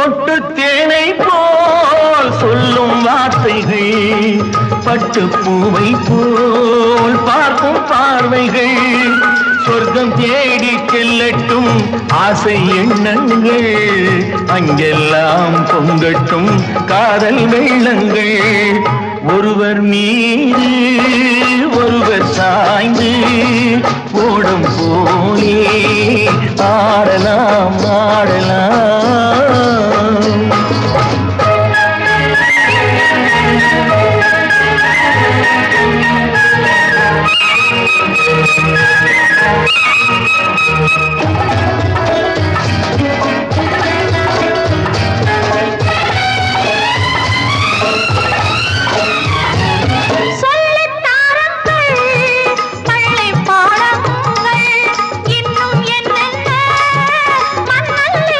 சொட்டு தேனை போல் சொல்லும் வார்த்தைகள் பட்டு பூவை போல் பார்க்கும் பார்வைகள். சொர்க்கம் தேடி செல்லட்டும் ஆசை எண்ணங்கள் அங்கெல்லாம் பொங்கட்டும் காதல் வெள்ளங்கள். ஒருவர் மீது ஒருவர் சாய்ந்து ஓடும் போலே ஆடலாம் ஆடலாம்.